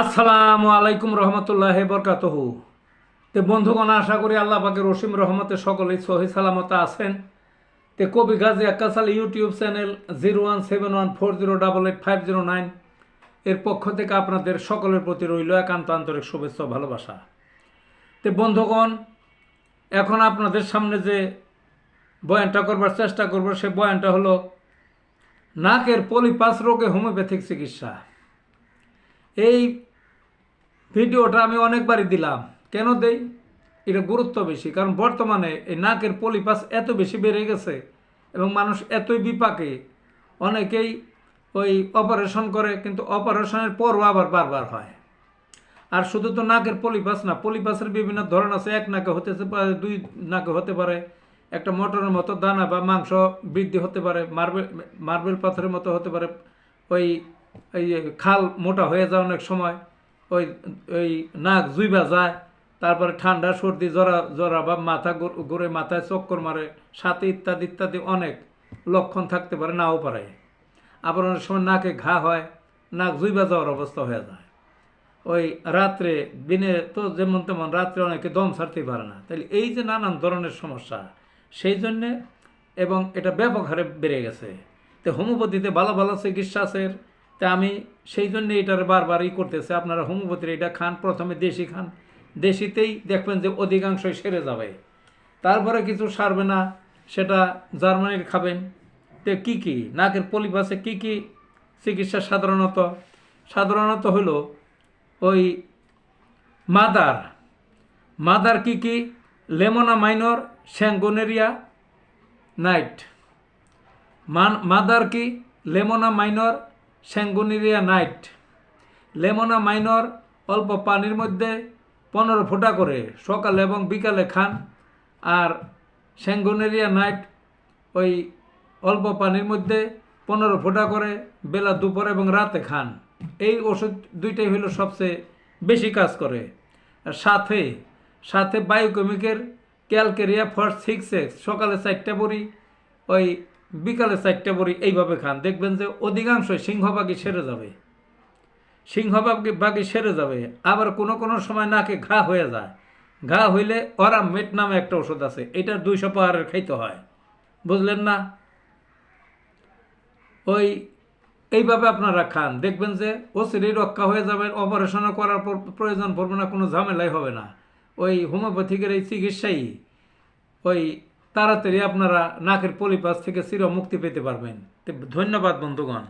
আসসালামু আলাইকুম রহমতুল্লাহ বরকাতহ। তে বন্ধুগণ, আশা করি আল্লাহ পাকের রসিম রহমতে সকলেই সহি সালামতে আছেন। তে কবি Gazi Akkas Ali YouTube channel zero one seven one four zero double eight five zero nine এর পক্ষ থেকে আপনাদের সকলের প্রতি রইল একান্ত আন্তরিক শুভেচ্ছা ভালোবাসা। তে বন্ধুগণ, এখন আপনাদের সামনে যে বয়ানটা করবার চেষ্টা করব, সে বয়ানটা হলো, নাকের পলিপাস রোগে হোমিওপ্যাথিক চিকিৎসা। এই ভিডিওটা আমি অনেকবারই দিলাম। কেন দেই? এটা গুরুত্ব বেশি, কারণ বর্তমানে এই নাকের পলিপাস এত বেশি বেড়ে গেছে এবং মানুষ এতই বিপাকে। অনেকেই ওই অপারেশন করে, কিন্তু অপারেশনের পরও আবার বারবার হয়। আর শুধু তো নাকের পলিপাস না, পলিপাসের বিভিন্ন ধরন আছে। এক নাকে হতে পারে, দুই নাকে হতে পারে। একটা মটরের মতো দানা বা মাংস বৃদ্ধি হতে পারে, মার্বেল মার্বেল পাথরের মতো হতে পারে। ওই এই খাল মোটা হয়ে যায় অনেক সময়, ওই ওই নাক জুইবা যায়, তারপরে ঠান্ডা, সর্দি, জরা জরা বা মাথা ঘুর- মাথায় চক্কর মারে, সাথে ইত্যাদি ইত্যাদি অনেক লক্ষণ থাকতে পারে, নাও পারে। আবার অনেক সময় নাকে ঘা হয়, নাক জুইবা যাওয়ার অবস্থা হয়ে যায়। ওই রাত্রে, দিনে তো যেমন তেমন রাত্রে অনেকে দম ছাড়তেই পারে না। তাহলে এই যে নানান ধরনের সমস্যা, সেই জন্যে এবং এটা ব্যাপক হারে বেড়ে গেছে। তো হোমিওপ্যাথিতে ভালো ভালো চিকিৎসা আছে তা আমি সেই জন্য এটার বারবার ই করতেছে। আপনারা হোমিওপ্যাথির এটা খান, প্রথমে দেশি খান। দেশিতেই দেখবেন যে অধিকাংশই সেরে যাবে। তারপরে কিছু সারবে না, সেটা জার্মানির খাবেন। তো কী কী? নাকের পলিপাসে কী কী চিকিৎসা সাধারণত? সাধারণত হলো ওই মাদার। মাদার কি কি? লেমোনা মাইনর স্যাঙ্গোনেরিয়া, নাইট। মাদার কি? লেমোনা মাইনর স্যাঙ্গোনেরিয়া নাইট। লেমনা মাইনর অল্প পানির মধ্যে পনেরো ফোঁটা করে সকালে এবং বিকালে খান আর স্যাঙ্গোনেরিয়া নাইট ওই অল্প পানির মধ্যে পনেরো ফোঁটা করে বেলা দুপুর এবং রাতে খান। এই ওষুধ দুইটাই হলো সবচেয়ে বেশি কাজ করে। সাথে সাথে বায়োকেমিকের ক্যালকেরিয়া ফার্স্ট সিক্স এক্স সকালে চারটা বড়ি ওই বিকালে চারটা বড়ি এইভাবে খান। দেখবেন যে অধিকাংশই সিংহবাগি সেরে যাবে। সিংহবাগি বাগি সেরে যাবে। আবার কোনো কোনো সময় নাকে ঘা হয়ে যায়। ঘা হইলে অরাম মেট নামে একটা ওষুধ আছে। এটার দুইশো পাহাড়ের খাইতে হয়। বুঝলেন না? ওই এইভাবে আপনারা খান। দেখবেন যে ওসিরি রক্ষা হয়ে যাবে অপারেশন করার পর প্রয়োজন পড়বে না, কোনো ঝামেলাই হবে না। ওই হোমিওপ্যাথিকের এই চিকিৎসাই ওই তাড়াতাড়ি আপনারা নাকের পলিপাস থেকে চির মুক্তি পেতে পারবেন। ধন্যবাদ বন্ধুগণ।